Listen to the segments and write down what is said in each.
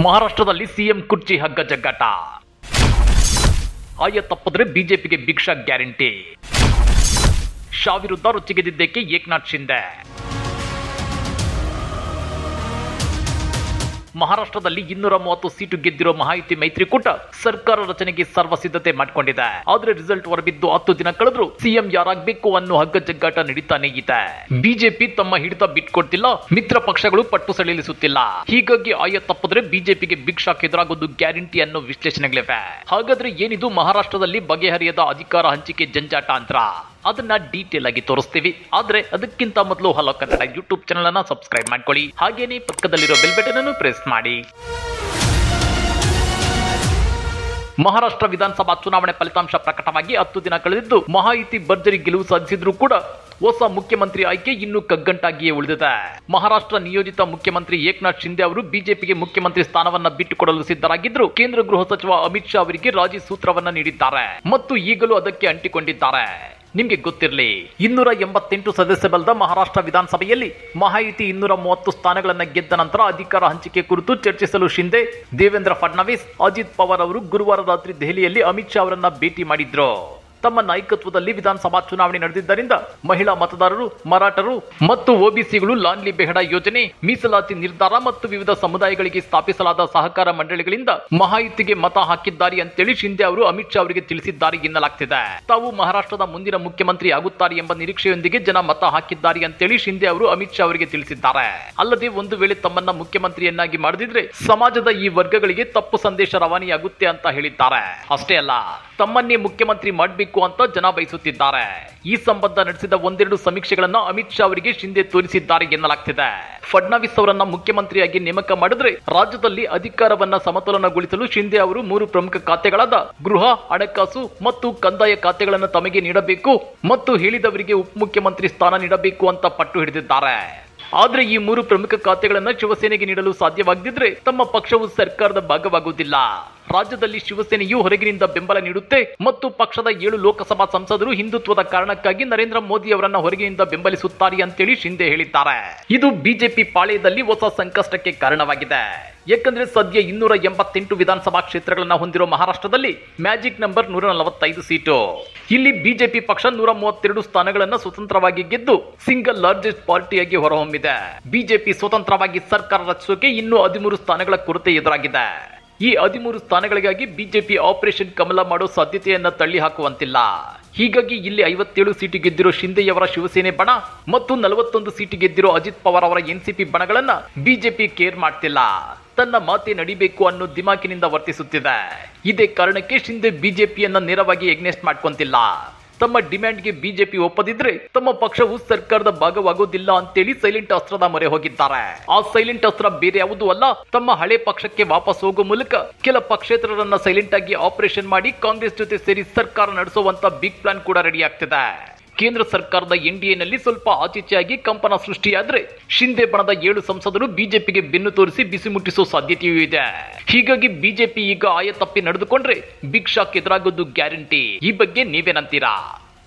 ಮಹಾರಾಷ್ಟ್ರದಲ್ಲಿ ಸಿಎಂ ಕುರ್ಚಿ ಹಗ್ಗ ಜಗ್ಗಾಟ. ಆಯ ತಪ್ಪಿದ್ರೆ ಬಿಜೆಪಿಗೆ ಭಿಕ್ಷಾ ಗ್ಯಾರಂಟಿ. ಶಾ ವಿರುದ್ಧ ರುಚಿಗೆದಿದ್ದಕ್ಕೆ ಏಕನಾಥ್ ಶಿಂದೆ. ಮಹಾರಾಷ್ಟ್ರದಲ್ಲಿ ಇನ್ನೂರ ಮೂವತ್ತು ಸೀಟು ಗೆದ್ದಿರೋ ಮಹಾಯುತಿ ಮೈತ್ರಿಕೂಟ ಸರ್ಕಾರ ರಚನೆಗೆ ಸರ್ವ ಸಿದ್ಧತೆ ಮಾಡಿಕೊಂಡಿದೆ. ಆದ್ರೆ ರಿಸಲ್ಟ್ ಹೊರಬಿದ್ದು ಹತ್ತು ದಿನ ಕಳೆದ್ರು ಸಿಎಂ ಯಾರಾಗಬೇಕು ಅನ್ನೋ ಹಗ್ಗ ಜಗ್ಗಾಟ ನಡೀತಾನೆ ಇದೆ. ಬಿಜೆಪಿ ತಮ್ಮ ಹಿಡಿತ ಬಿಟ್ಕೊಡ್ತಿಲ್ಲ ಮಿತ್ರ ಪಕ್ಷಗಳು ಪಟ್ಟು ಸಡಿಲಿಸುತ್ತಿಲ್ಲ ಹೀಗಾಗಿ ಆಯ ತಪ್ಪಿದ್ರೆ ಬಿಜೆಪಿಗೆ ಬಿಗ್ ಶಾಕ್ ಎದುರಾಗೋದು ಗ್ಯಾರಂಟಿ ಅನ್ನೋ ವಿಶ್ಲೇಷಣೆಗಳಿವೆ. ಹಾಗಾದ್ರೆ ಏನಿದು ಮಹಾರಾಷ್ಟ್ರದಲ್ಲಿ ಬಗೆಹರಿಯದ ಅಧಿಕಾರ ಹಂಚಿಕೆ ಜಂಜಾಟ ಅಂತ್ರ ಅದನ್ನ ಡೀಟೇಲ್ ಆಗಿ ತೋರಿಸ್ತೀವಿ. ಆದ್ರೆ ಅದಕ್ಕಿಂತ ಮೊದಲು ಹಲೋ ಕನ್ನಡ ಯೂಟ್ಯೂಬ್ ಚಾನಲ್ ಅನ್ನ ಸಬ್ಸ್ಕ್ರೈಬ್ ಮಾಡ್ಕೊಳ್ಳಿ. ಹಾಗೇನೆ ಪಕ್ಕದಲ್ಲಿರೋ ಬೆಲ್ ಬಟನ್ ಅನ್ನು ಪ್ರೆಸ್ ಮಾಡಿ. ಮಹಾರಾಷ್ಟ್ರ ವಿಧಾನಸಭಾ ಚುನಾವಣೆ ಫಲಿತಾಂಶ ಪ್ರಕಟವಾಗಿ ಹತ್ತು ದಿನ ಕಳೆದಿದ್ದು ಮಹಾಯುತಿ ಭರ್ಜರಿ ಗೆಲುವು ಸಾಧಿಸಿದ್ರು ಕೂಡ ಹೊಸ ಮುಖ್ಯಮಂತ್ರಿ ಆಯ್ಕೆ ಇನ್ನೂ ಕಗ್ಗಂಟಾಗಿಯೇ ಉಳಿದಿದೆ. ಮಹಾರಾಷ್ಟ್ರ ನಿಯೋಜಿತ ಮುಖ್ಯಮಂತ್ರಿ ಏಕನಾಥ್ ಶಿಂದೆ ಅವರು ಬಿಜೆಪಿಗೆ ಮುಖ್ಯಮಂತ್ರಿ ಸ್ಥಾನವನ್ನ ಬಿಟ್ಟುಕೊಡಲು ಸಿದ್ಧರಾಗಿದ್ರು ಕೇಂದ್ರ ಗೃಹ ಸಚಿವ ಅಮಿತ್ ಶಾ ಅವರಿಗೆ ರಾಜಿ ಸೂತ್ರವನ್ನ ನೀಡಿದ್ದಾರೆ. ಮತ್ತು ಈಗಲೂ ಅದಕ್ಕೆ ಅಂಟಿಕೊಂಡಿದ್ದಾರೆ. ನಿಮ್ಗೆ ಗೊತ್ತಿರಲಿ, ಇನ್ನೂರ ಎಂಬತ್ತೆಂಟು ಸದಸ್ಯ ಬಲದ ಮಹಾರಾಷ್ಟ್ರ ವಿಧಾನಸಭೆಯಲ್ಲಿ ಮಹಾಯುತಿ ಇನ್ನೂರ ಮೂವತ್ತು ಸ್ಥಾನಗಳನ್ನು ಗೆದ್ದ ನಂತರ ಅಧಿಕಾರ ಹಂಚಿಕೆ ಕುರಿತು ಚರ್ಚಿಸಲು ಶಿಂದೆ ದೇವೇಂದ್ರ ಫಡ್ನವೀಸ್, ಅಜಿತ್ ಪವಾರ್ ಅವರು ಗುರುವಾರ ರಾತ್ರಿ ದೆಹಲಿಯಲ್ಲಿ ಅಮಿತ್ ಶಾ ಅವರನ್ನ ಭೇಟಿ ಮಾಡಿದ್ರು. ತಮ್ಮ ನಾಯಕತ್ವದಲ್ಲಿ ವಿಧಾನಸಭಾ ಚುನಾವಣೆ ನಡೆದಿದ್ದರಿಂದ ಮಹಿಳಾ ಮತದಾರರು, ಮರಾಠರು ಮತ್ತು ಒಬಿಸಿಗಳು ಲಾನ್ಲಿ ಬೆಹಡ ಯೋಜನೆ, ಮೀಸಲಾತಿ ನಿರ್ಧಾರ ಮತ್ತು ವಿವಿಧ ಸಮುದಾಯಗಳಿಗೆ ಸ್ಥಾಪಿಸಲಾದ ಸಹಕಾರ ಮಂಡಳಿಗಳಿಂದ ಮಹಾಯುತಿಗೆ ಮತ ಹಾಕಿದ್ದಾರೆ ಅಂತೇಳಿ ಶಿಂದೆ ಅವರು ಅಮಿತ್ ಶಾ ಅವರಿಗೆ ತಿಳಿಸಿದ್ದಾರೆ ಎನ್ನಲಾಗ್ತಿದೆ. ತಾವು ಮಹಾರಾಷ್ಟ್ರದ ಮುಂದಿನ ಮುಖ್ಯಮಂತ್ರಿ ಆಗುತ್ತಾರೆ ಎಂಬ ನಿರೀಕ್ಷೆಯೊಂದಿಗೆ ಜನ ಮತ ಹಾಕಿದ್ದಾರೆ ಅಂತೇಳಿ ಶಿಂದೆ ಅವರು ಅಮಿತ್ ಶಾ ಅವರಿಗೆ ತಿಳಿಸಿದ್ದಾರೆ. ಅಲ್ಲದೆ ಒಂದು ವೇಳೆ ತಮ್ಮನ್ನ ಮುಖ್ಯಮಂತ್ರಿಯನ್ನಾಗಿ ಮಾಡದಿದ್ರೆ ಸಮಾಜದ ಈ ವರ್ಗಗಳಿಗೆ ತಪ್ಪು ಸಂದೇಶ ರವಾನೆಯಾಗುತ್ತೆ ಅಂತ ಹೇಳಿದ್ದಾರೆ. ಅಷ್ಟೇ ಅಲ್ಲ, ತಮ್ಮನ್ನೇ ಮುಖ್ಯಮಂತ್ರಿ ಮಾಡಬೇಕು ಅಂತ ಜನ ಬಯಸುತ್ತಿದ್ದಾರೆ. ಈ ಸಂಬಂಧ ನಡೆಸಿದ ಒಂದೆರಡು ಸಮೀಕ್ಷೆಗಳನ್ನು ಅಮಿತ್ ಶಾ ಅವರಿಗೆ ಶಿಂದೆ ತೋರಿಸಿದ್ದಾರೆ ಎನ್ನಲಾಗ್ತಿದೆ. ಫಡ್ನವೀಸ್ ಅವರನ್ನ ಮುಖ್ಯಮಂತ್ರಿಯಾಗಿ ನೇಮಕ ಮಾಡಿದ್ರೆ ರಾಜ್ಯದಲ್ಲಿ ಅಧಿಕಾರವನ್ನ ಸಮತೋಲನಗೊಳಿಸಲು ಶಿಂದೆ ಅವರು ಮೂರು ಪ್ರಮುಖ ಖಾತೆಗಳಾದ ಗೃಹ, ಹಣಕಾಸು ಮತ್ತು ಕಂದಾಯ ಖಾತೆಗಳನ್ನು ತಮಗೆ ನೀಡಬೇಕು ಮತ್ತು ಹೇಳಿದವರಿಗೆ ಉಪಮುಖ್ಯಮಂತ್ರಿ ಸ್ಥಾನ ನೀಡಬೇಕು ಅಂತ ಪಟ್ಟು ಹಿಡಿದಿದ್ದಾರೆ. ಆದ್ರೆ ಈ ಮೂರು ಪ್ರಮುಖ ಖಾತೆಗಳನ್ನ ಶಿವಸೇನೆಗೆ ನೀಡಲು ಸಾಧ್ಯವಾಗದಿದ್ರೆ ತಮ್ಮ ಪಕ್ಷವು ಸರ್ಕಾರದ ಭಾಗವಾಗುವುದಿಲ್ಲ. ರಾಜ್ಯದಲ್ಲಿ ಶಿವಸೇನೆಯು ಹೊರಗಿನಿಂದ ಬೆಂಬಲ ನೀಡುತ್ತೆ ಮತ್ತು ಪಕ್ಷದ ಏಳು ಲೋಕಸಭಾ ಸಂಸದರು ಹಿಂದುತ್ವದ ಕಾರಣಕ್ಕಾಗಿ ನರೇಂದ್ರ ಮೋದಿ ಅವರನ್ನ ಹೊರಗಿನಿಂದ ಬೆಂಬಲಿಸುತ್ತಾರೆ ಅಂತೇಳಿ ಶಿಂದೆ ಹೇಳಿದ್ದಾರೆ. ಇದು ಬಿಜೆಪಿ ಪಾಳೆಯದಲ್ಲಿ ಹೊಸ ಸಂಕಷ್ಟಕ್ಕೆ ಕಾರಣವಾಗಿದೆ. ಯಾಕಂದ್ರೆ ಸದ್ಯ ಇನ್ನೂರ ಎಂಬತ್ತೆಂಟು ವಿಧಾನಸಭಾ ಕ್ಷೇತ್ರಗಳನ್ನು ಹೊಂದಿರುವ ಮಹಾರಾಷ್ಟ್ರದಲ್ಲಿ ಮ್ಯಾಜಿಕ್ ನಂಬರ್ ನೂರ ನಲವತ್ತೈದು ಸೀಟು. ಇಲ್ಲಿ ಬಿಜೆಪಿ ಪಕ್ಷ ನೂರ ಮೂವತ್ತೆರಡು ಸ್ಥಾನಗಳನ್ನು ಸ್ವತಂತ್ರವಾಗಿ ಗೆದ್ದು ಸಿಂಗಲ್ ಲಾರ್ಜೆಸ್ಟ್ ಪಾರ್ಟಿಯಾಗಿ ಹೊರಹೊಮ್ಮಿದೆ. ಬಿಜೆಪಿ ಸ್ವತಂತ್ರವಾಗಿ ಸರ್ಕಾರ ರಚಿಸೋಕೆ ಇನ್ನೂ ಹದಿಮೂರು ಸ್ಥಾನಗಳ ಕೊರತೆ ಎದುರಾಗಿದೆ. ಈ ಹದಿಮೂರು ಸ್ಥಾನಗಳಿಗಾಗಿ ಬಿಜೆಪಿ ಆಪರೇಷನ್ ಕಮಲ ಮಾಡೋ ಸಾಧ್ಯತೆಯನ್ನ ತಳ್ಳಿ ಹಾಕುವಂತಿಲ್ಲ. ಹೀಗಾಗಿ ಇಲ್ಲಿ ಐವತ್ತೇಳು ಸೀಟು ಗೆದ್ದಿರೋ ಶಿಂದೆಯವರ ಶಿವಸೇನೆ ಬಣ ಮತ್ತು ನಲವತ್ತೊಂದು ಸೀಟು ಗೆದ್ದಿರೋ ಅಜಿತ್ ಪವಾರ್ ಅವರ ಎನ್ಸಿಪಿ ಬಣಗಳನ್ನ ಬಿಜೆಪಿ ಕೇರ್ ಮಾಡ್ತಿಲ್ಲ. ತನ್ನ ಮಾತೆ ನಡಿಬೇಕು ಅನ್ನೋ ದಿಮಾಕಿನಿಂದ ವರ್ತಿಸುತ್ತಿದೆ. ಇದೇ ಕಾರಣಕ್ಕೆ ಶಿಂದೆ ಬಿಜೆಪಿಯನ್ನ ನೇರವಾಗಿ ಎಗ್ನೆಸ್ಟ್ ಮಾಡ್ಕೊಂತಿಲ್ಲ. ತಮ್ಮ ಡಿಮ್ಯಾಂಡ್ಗೆ ಬಿಜೆಪಿ ಒಪ್ಪದಿದ್ರೆ ತಮ್ಮ ಪಕ್ಷವು ಸರ್ಕಾರದ ಭಾಗವಾಗೋದಿಲ್ಲ ಅಂತೇಳಿ ಸೈಲೆಂಟ್ ಅಸ್ತ್ರದ ಮೊರೆ ಹೋಗಿದ್ದಾರೆ. ಆ ಸೈಲೆಂಟ್ ಅಸ್ತ್ರ ಬೇರೆ ಯಾವುದೂ ಅಲ್ಲ, ತಮ್ಮ ಹಳೆ ಪಕ್ಷಕ್ಕೆ ವಾಪಸ್ ಹೋಗೋ ಮೂಲಕ ಕೆಲ ಪಕ್ಷೇತರರನ್ನ ಸೈಲೆಂಟ್ ಆಗಿ ಆಪರೇಷನ್ ಮಾಡಿ ಕಾಂಗ್ರೆಸ್ ಜೊತೆ ಸೇರಿ ಸರ್ಕಾರ ನಡೆಸುವಂತ ಬಿಗ್ ಪ್ಲಾನ್ ಕೂಡ ರೆಡಿ ಆಗ್ತಿದೆ. ಕೇಂದ್ರ ಸರ್ಕಾರದ ಎನ್ಡಿಎನಲ್ಲಿ ಸ್ವಲ್ಪ ಆಚೀಚೆಯಾಗಿ ಕಂಪನ ಸೃಷ್ಟಿಯಾದ್ರೆ ಶಿಂದೆ ಬಣದ ಏಳು ಸಂಸದರು ಬಿಜೆಪಿಗೆ ಬೆನ್ನು ತೋರಿಸಿ ಬಿಸಿ ಮುಟ್ಟಿಸೋ ಸಾಧ್ಯತೆಯೂ ಇದೆ. ಹೀಗಾಗಿ ಬಿಜೆಪಿ ಈಗ ಆಯ ತಪ್ಪಿ ನಡೆದುಕೊಂಡ್ರೆ ಬಿಗ್ ಶಾಕ್ ಎದುರಾಗೋದು ಗ್ಯಾರಂಟಿ. ಈ ಬಗ್ಗೆ ನೀವೇನಂತೀರಾ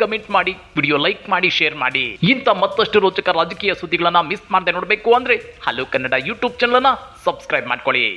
ಕಮೆಂಟ್ ಮಾಡಿ, ವಿಡಿಯೋ ಲೈಕ್ ಮಾಡಿ, ಶೇರ್ ಮಾಡಿ. ಇಂಥ ಮತ್ತಷ್ಟು ರೋಚಕ ರಾಜಕೀಯ ಸುದ್ದಿಗಳನ್ನ ಮಿಸ್ ಮಾಡದೆ ನೋಡಬೇಕು ಅಂದ್ರೆ ಹಲೋ ಕನ್ನಡ ಯೂಟ್ಯೂಬ್ ಚಾನಲ್ ಅನ್ನ ಸಬ್ಸ್ಕ್ರೈಬ್ ಮಾಡ್ಕೊಳ್ಳಿ.